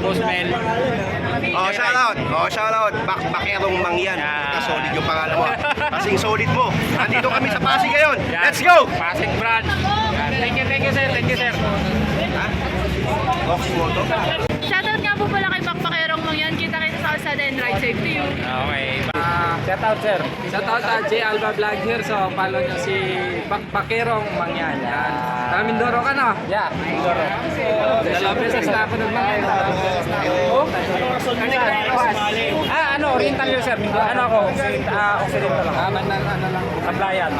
Boss Mel. Oh, shout out. Oh, shout out. Bak Bakerong Mangyan. Yeah. Yeah. solid yung pangalan mo. Kasing solid mo. Nandito kami sa Pasig ngayon. Yan. Let's go! Pasig branch. Yan. Thank you, thank you sir. Thank you sir. Box Moto. Shoutout nga po pala kay Bakbakerong Mangyan. Kita kita sa kalsada and ride safe to you. Okay. Shout out sir. Shout out sa J Alba Vlog here. So, follow nyo si Bakbakerong Mangyan. Yan. Taga Mindoro ka na. Yeah, Mindoro. Dalawang beses na ako ng mga Ah, ano, Oriental yun sir. Ano ako, ah, Occidental lang. Ah, man, ano lang. Kablayan.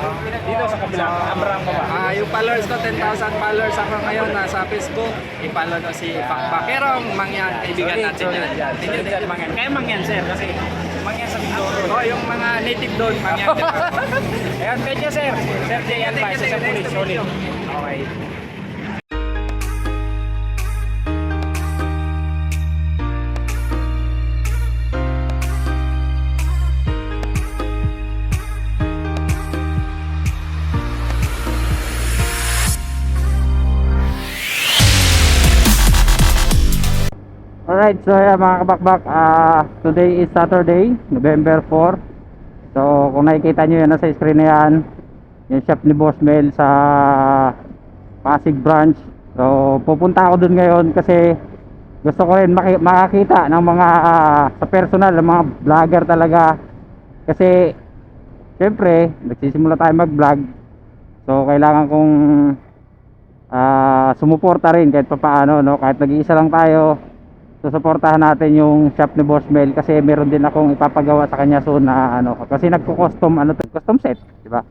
Dito sa kabila. Abraham ka ba? Ah, yung followers ko, 10,000 followers ako ngayon nasa Facebook. I-follow nyo si Bakbakerong Mangyan. Kaibigan natin yan. Yan, solid yan, Mangyan. Kaya Mangyan sir, kasi Mangyan. Oh, yung mga native doon, Mangyan. Ayan, thank you sir. Sir J. Advice, sa pulis, solid. Okay. Alright, so yeah, mga kabakbak, ah today is Saturday, November 4. So, kung nakikita nyo yan, nasa screen na yan, yung shop ni Boss Mel sa Pasig branch. So, pupunta ako dun ngayon kasi gusto ko rin maki- makakita ng mga ah, sa personal, ng mga vlogger talaga. Kasi, syempre, nagsisimula tayo mag-vlog. So, kailangan kong ah sumuporta rin kahit papaano, no? Kahit nag-iisa lang tayo, susuportahan natin yung shop ni Boss Mel kasi meron din akong ipapagawa sa kanya soon na ano kasi nagko-custom ano to custom set di ba?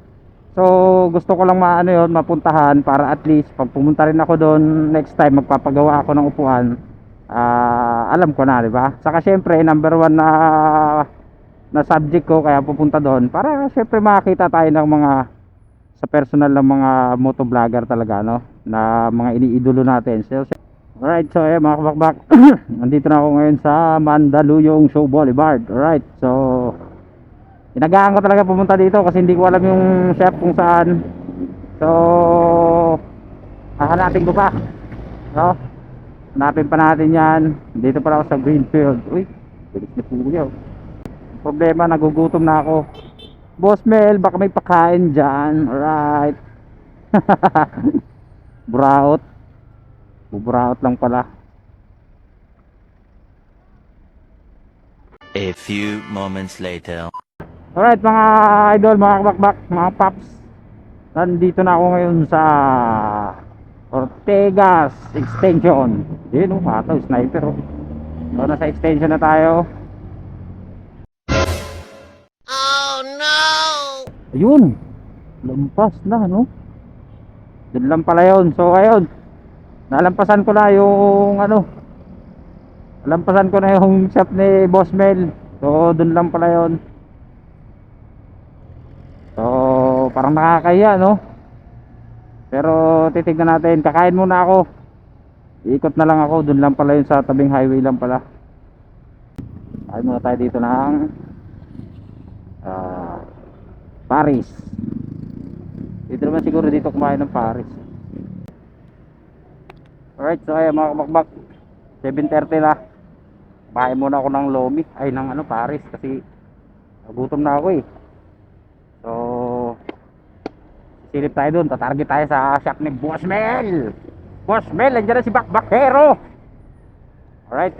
So gusto ko lang maano yon mapuntahan para at least pag pumunta rin ako doon next time magpapagawa ako ng upuan ah alam ko na di ba? Saka syempre number one na na subject ko kaya pupunta doon para syempre makakita tayo ng mga sa personal ng mga motovlogger talaga no? Na mga iniidolo natin. So, Alright, so ayan mga kabakbak. Nandito na ako ngayon sa Mandaluyong Show Boulevard. Alright, so Inagaan ko talaga pumunta dito kasi hindi ko alam yung chef kung saan. So Hahanapin ko pa. No Hanapin pa natin yan. Dito pala ako sa Greenfield. Uy, bilis na puyo. Problema, nagugutom na ako. Boss Mel, baka may pakain dyan. Alright. Buraot Buburaot lang pala. A few moments later. Alright mga idol, mga kabakbak, mga paps. Nandito na ako ngayon sa Ortegas Extension. Yun oh, ata, sniper oh. So nasa extension na tayo. Oh no! Ayun! Lampas na, no? Doon lang pala yun. So ayun, nalampasan ko na yung ano. Nalampasan ko na yung shop ni Boss Mel. So dun lang pala yon so parang nakakahiya no? Pero titignan natin. Kakain muna ako. Ikot na lang ako. Dun lang pala yun sa tabing highway lang pala. Kain muna tayo dito ng ah, Paris. Dito naman siguro dito kumain ng Paris Alright, so ayan mga kabakbak 7.30 na. Bahay muna ako ng Lomi. Ay, ng ano, Paris Kasi nagutom na ako eh. So Silip tayo dun. Tatarget tayo sa shop ni Boss Mel. Boss Mel, nandiyan na si Bakbakero Alright.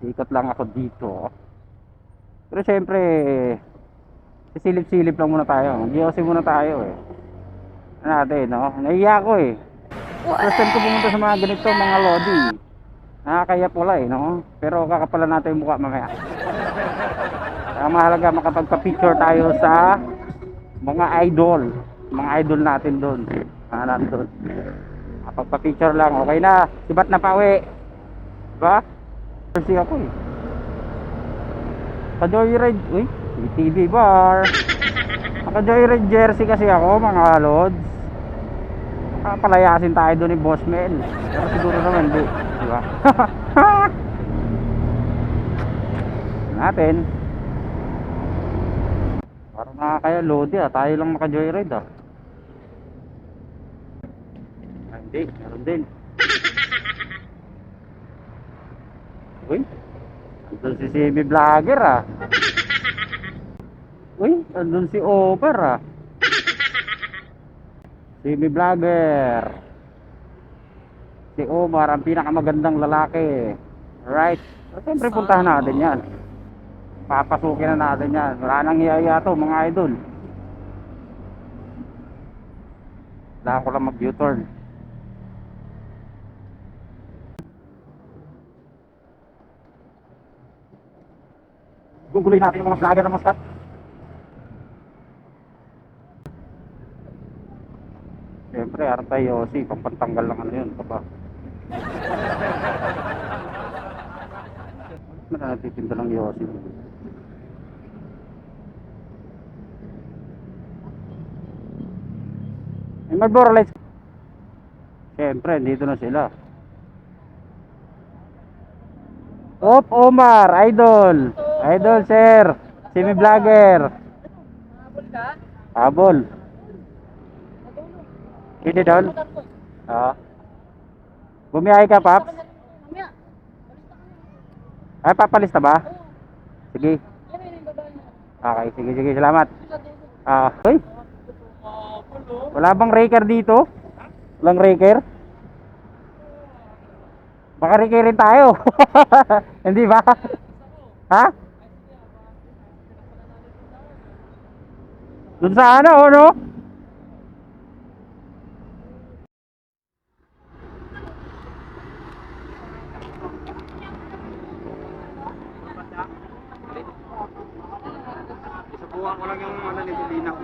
Ikot lang ako dito. Pero syempre Sisilip-silip lang muna tayo. Giyosi muna tayo eh. Ano natin, no? Nahiya ako eh First time ko pumunta sa mga ganito, mga lodi. Nakakaya pula eh, no? Pero kakapalan natin yung mukha mamaya. Kaya mahalaga makapagpa-picture tayo sa mga idol. Mga idol natin doon. Mga nandun. Kapagpa-picture lang, okay na. Sibat na pawi. Diba? Kasi ako eh. Ka-joyride, uy, TV bar. Naka-joyride jersey kasi ako, mga lods. Palayasin tayo doon ni Boss Mel. Pero siguro naman di, di ba? natin. Parang nakakaya load ah. Tayo lang naka-joyride ah. Ah, Hindi, meron din. Uy, andun si Simi Vlogger ah. Uy, andun si Over ah. Simi Vlogger. Si Omar, ang pinakamagandang lalaki. Right? So, siyempre puntahan natin yan. Papasukin na natin yan. Wala nang hiyaya to mga idol. Wala ko lang mag-U-turn. Guguloy natin yung mga vlogger ng Muscat. Siyempre, Artay Yossi, pampantanggal lang ano yun, kaba. Ano na natitinda ng Yossi? May Marlboro Lights. Siyempre, dito na sila. Op, Omar, idol. Idol, sir. Simi vlogger. Habol. Hindi doon? Oo. Bumiyahe ka, Paps? Ay, papalista ba? Sige. Okay, sige, sige. Salamat. Ah, hoy. Wala bang raker dito? Walang raker? Baka rakerin tayo. Hindi ba? Ha? Doon sa ano, no? Subukan ko lang yung ano ni Linaw.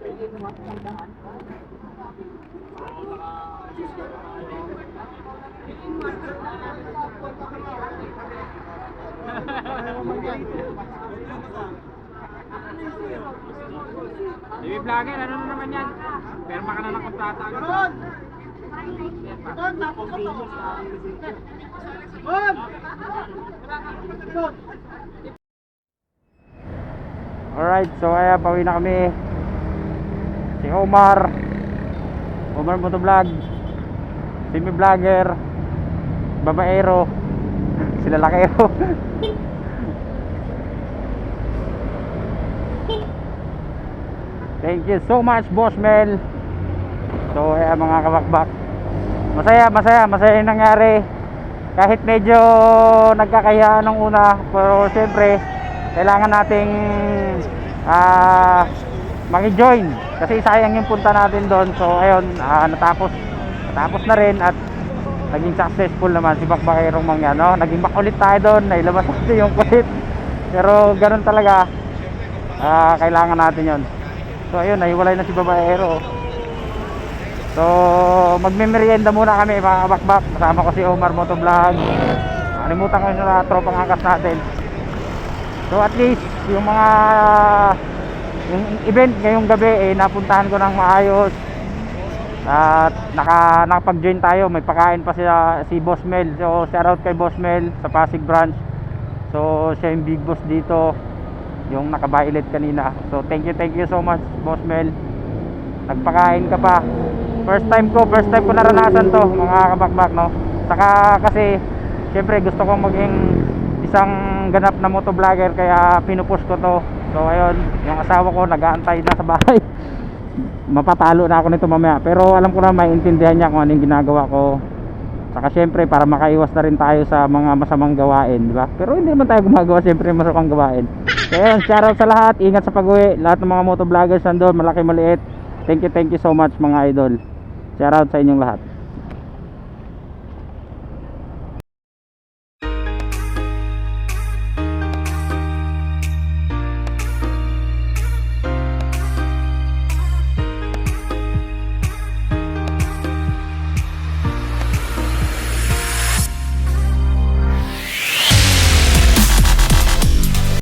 Baby vlogger, ano na naman yan? Perma ka na ng kontrata. Ron! Alright, so kaya pauwi na kami. Si Omar. Omar Motovlog. Simi Vlogger. Babaero. Sila lakero. Thank you so much, Boss Mel. So, kaya mga kabakbak. Masaya, masaya, masaya yung nangyari. Kahit medyo nagkakayaan nung una, pero siyempre, kailangan nating ah maki-join kasi sayang yung punta natin doon. So, ayun, ah, natapos natapos na rin at naging successful naman si Bakbakirong Mangyan, no? Naging makulit tayo doon, nailabas natin yung kulit. Pero ganun talaga, ah, kailangan natin yon. So ayun, nahiwalay na si Babaero. So magme-merienda muna kami mga kabakbak. Kasama ko si Omar Motovlog. Kalimutan ko yung na tropang angkas natin. So at least yung mga yung event ngayong gabi eh napuntahan ko ng maayos. At naka nakapag-join tayo, may pakain pa siya si Boss Mel. So shout out kay Boss Mel sa Pasig branch. So siya yung big boss dito yung nakabailit kanina. So thank you, thank you so much Boss Mel. Nagpakain ka pa. First time ko, first time ko naranasan to mga kabakbak no. Saka kasi syempre gusto kong maging isang ganap na motovlogger kaya pinupush ko to. So ayun, yung asawa ko nag-aantay na sa bahay. Mapapalo na ako nito mamaya. Pero alam ko na maintindihan niya kung anong ginagawa ko. Saka syempre para makaiwas na rin tayo sa mga masamang gawain, di ba? Pero hindi naman tayo gumagawa syempre ng masamang gawain. Kaya yun, shoutout sa lahat, ingat sa pag-uwi. Lahat ng mga motovloggers nandun, malaki maliit. Thank you, thank you so much mga idol. Shoutout sa inyong lahat.